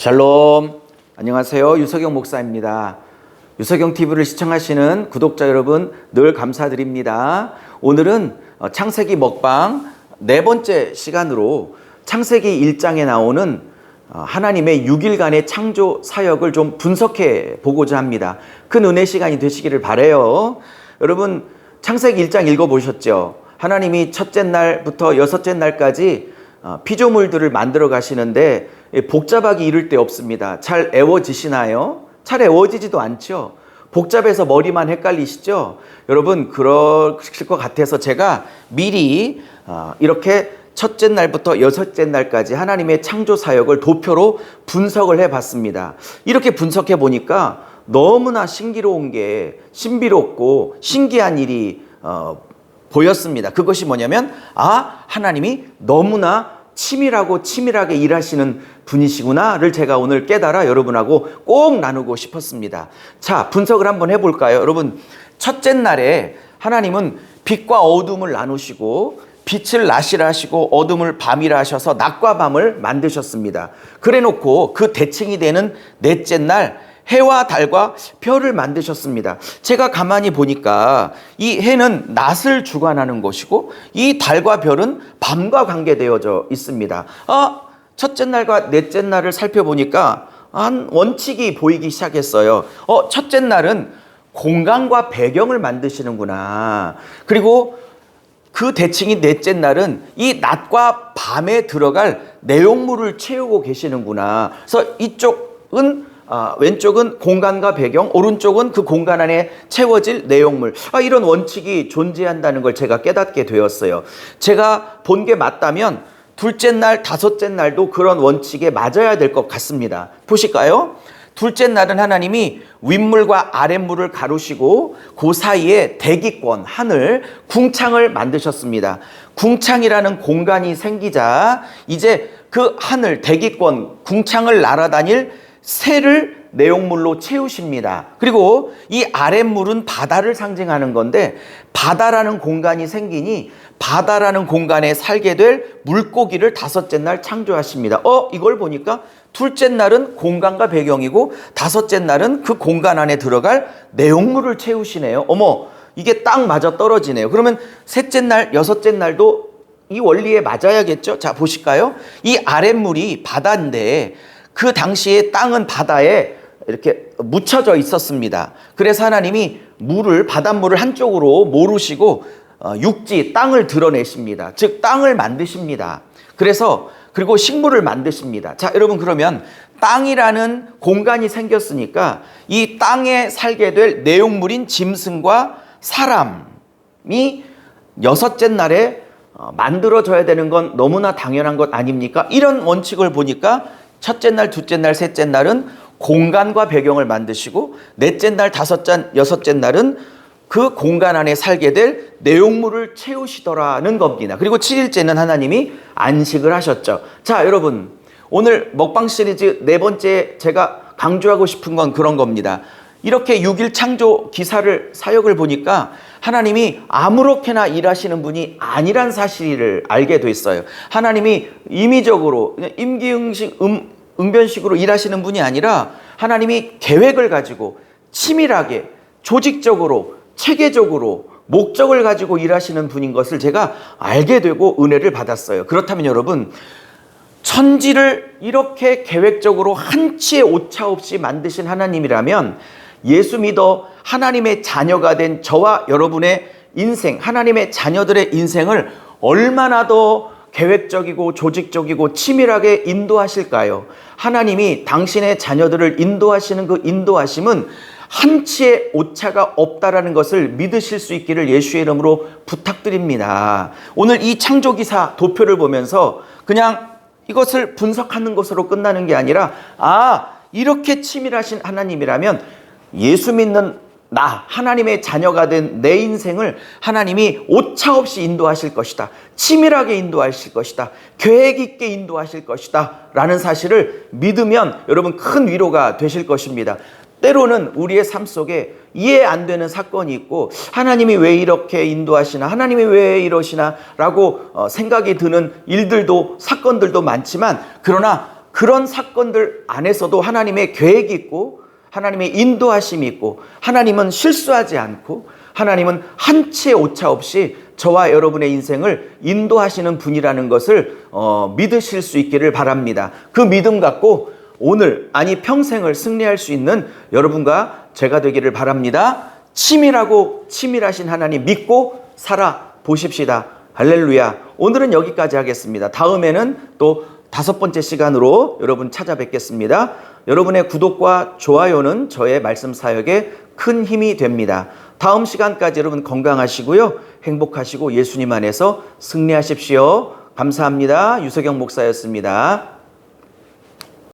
샬롬. 안녕하세요. 유석영 목사입니다. 유석영 TV를 시청하시는 구독자 여러분 늘 감사드립니다. 오늘은 어, 창세기 먹방 네 번째 시간으로 창세기 1장에 나오는 어, 하나님의 6일간의 창조 사역을 좀 분석해 보고자 합니다. 큰 은혜 시간이 되시기를 바래요. 여러분 창세기 1장 읽어 보셨죠? 하나님이 첫째 날부터 여섯째 날까지 어, 피조물들을 만들어 가시는데 예, 복잡하기 이를 데 없습니다. 잘 애워지시나요? 잘 애워지지도 않죠. 복잡해서 머리만 헷갈리시죠? 여러분 그러실 것 같아서 제가 미리 어, 이렇게 첫째 날부터 여섯째 날까지 하나님의 창조 사역을 도표로 분석을 해봤습니다. 이렇게 분석해 보니까 너무나 신기로운 게 신비롭고 신기한 일이 어, 보였습니다. 그것이 뭐냐면 아 하나님이 너무나 치밀하고 치밀하게 일하시는 분이시구나를 제가 오늘 깨달아 여러분하고 꼭 나누고 싶었습니다. 자, 분석을 한번 해볼까요? 여러분, 첫째 날에 하나님은 빛과 어둠을 나누시고 빛을 낮이라 하시고 어둠을 밤이라 하셔서 낮과 밤을 만드셨습니다. 그래 놓고 그 대칭이 되는 넷째 날 해와 달과 별을 만드셨습니다. 제가 가만히 보니까 이 해는 낮을 주관하는 것이고 이 달과 별은 밤과 관계되어져 있습니다. 아, 첫째 날과 넷째 날을 살펴보니까 한 원칙이 보이기 시작했어요. 어, 첫째 날은 공간과 배경을 만드시는구나. 그리고 그 대칭이 넷째 날은 이 낮과 밤에 들어갈 내용물을 채우고 계시는구나. 그래서 이쪽은 아, 왼쪽은 공간과 배경, 오른쪽은 그 공간 안에 채워질 내용물. 아, 이런 원칙이 존재한다는 걸 제가 깨닫게 되었어요. 제가 본 게 맞다면 둘째 날, 다섯째 날도 그런 원칙에 맞아야 될 것 같습니다. 보실까요? 둘째 날은 하나님이 윗물과 아랫물을 가르시고 그 사이에 대기권, 하늘, 궁창을 만드셨습니다. 궁창이라는 공간이 생기자 이제 그 하늘, 대기권, 궁창을 날아다닐 새를 내용물로 채우십니다. 그리고 이 아랫물은 바다를 상징하는 건데 바다라는 공간이 생기니 바다라는 공간에 살게 될 물고기를 다섯째 날 창조하십니다. 어, 이걸 보니까 둘째 날은 공간과 배경이고 다섯째 날은 그 공간 안에 들어갈 내용물을 채우시네요. 어머, 이게 딱 맞아 떨어지네요. 그러면 셋째 날, 여섯째 날도 이 원리에 맞아야겠죠? 자, 보실까요? 이 아랫물이 바다인데 그 당시에 땅은 바다에 이렇게 묻혀져 있었습니다. 그래서 하나님이 물을 바닷물을 한쪽으로 모르시고 어, 육지 땅을 드러내십니다. 즉 땅을 만드십니다. 그래서 그리고 식물을 만드십니다. 자, 여러분 그러면 땅이라는 공간이 생겼으니까 이 땅에 살게 될 내용물인 짐승과 사람이 여섯째 날에 어, 만들어져야 되는 건 너무나 당연한 것 아닙니까? 이런 원칙을 보니까 첫째 날, 둘째 날, 셋째 날은 공간과 배경을 만드시고 넷째 날, 다섯째, 여섯째 날은 그 공간 안에 살게 될 내용물을 채우시더라는 겁니다. 그리고 7일째는 하나님이 안식을 하셨죠. 자, 여러분. 오늘 먹방 시리즈 네 번째 제가 강조하고 싶은 건 그런 겁니다. 이렇게 6일 창조 기사를 사역을 보니까 하나님이 아무렇게나 일하시는 분이 아니란 사실을 알게 됐어요. 하나님이 임의적으로 임기응식 음, 응변식으로 일하시는 분이 아니라 하나님이 계획을 가지고 치밀하게 조직적으로 체계적으로 목적을 가지고 일하시는 분인 것을 제가 알게 되고 은혜를 받았어요. 그렇다면 여러분 천지를 이렇게 계획적으로 한치의 오차 없이 만드신 하나님이라면 예수 믿어 하나님의 자녀가 된 저와 여러분의 인생, 하나님의 자녀들의 인생을 얼마나 더 계획적이고 조직적이고 치밀하게 인도하실까요? 하나님이 당신의 자녀들을 인도하시는 그 인도하심은 한치의 오차가 없다라는 것을 믿으실 수 있기를 예수의 이름으로 부탁드립니다. 오늘 이 창조기사 도표를 보면서 그냥 이것을 분석하는 것으로 끝나는 게 아니라 아, 이렇게 치밀하신 하나님이라면 예수 믿는 나, 하나님의 자녀가 된 내 인생을 하나님이 오차 없이 인도하실 것이다. 치밀하게 인도하실 것이다. 계획 있게 인도하실 것이다. 라는 사실을 믿으면 여러분 큰 위로가 되실 것입니다. 때로는 우리의 삶 속에 이해 안 되는 사건이 있고 하나님이 왜 이렇게 인도하시나 하나님이 왜 이러시나 라고 어, 생각이 드는 일들도 사건들도 많지만 그러나 그런 사건들 안에서도 하나님의 계획이 있고 하나님의 인도하심이 있고 하나님은 실수하지 않고 하나님은 한치의 오차 없이 저와 여러분의 인생을 인도하시는 분이라는 것을 어, 믿으실 수 있기를 바랍니다. 그 믿음 갖고 오늘 아니 평생을 승리할 수 있는 여러분과 제가 되기를 바랍니다. 치밀하고 치밀하신 하나님 믿고 살아 보십시다. 할렐루야. 오늘은 여기까지 하겠습니다. 다음에는 또 다섯 번째 시간으로 여러분 찾아뵙겠습니다. 여러분의 구독과 좋아요는 저의 말씀 사역에 큰 힘이 됩니다. 다음 시간까지 여러분 건강하시고요. 행복하시고 예수님 안에서 승리하십시오. 감사합니다. 유석영 목사였습니다.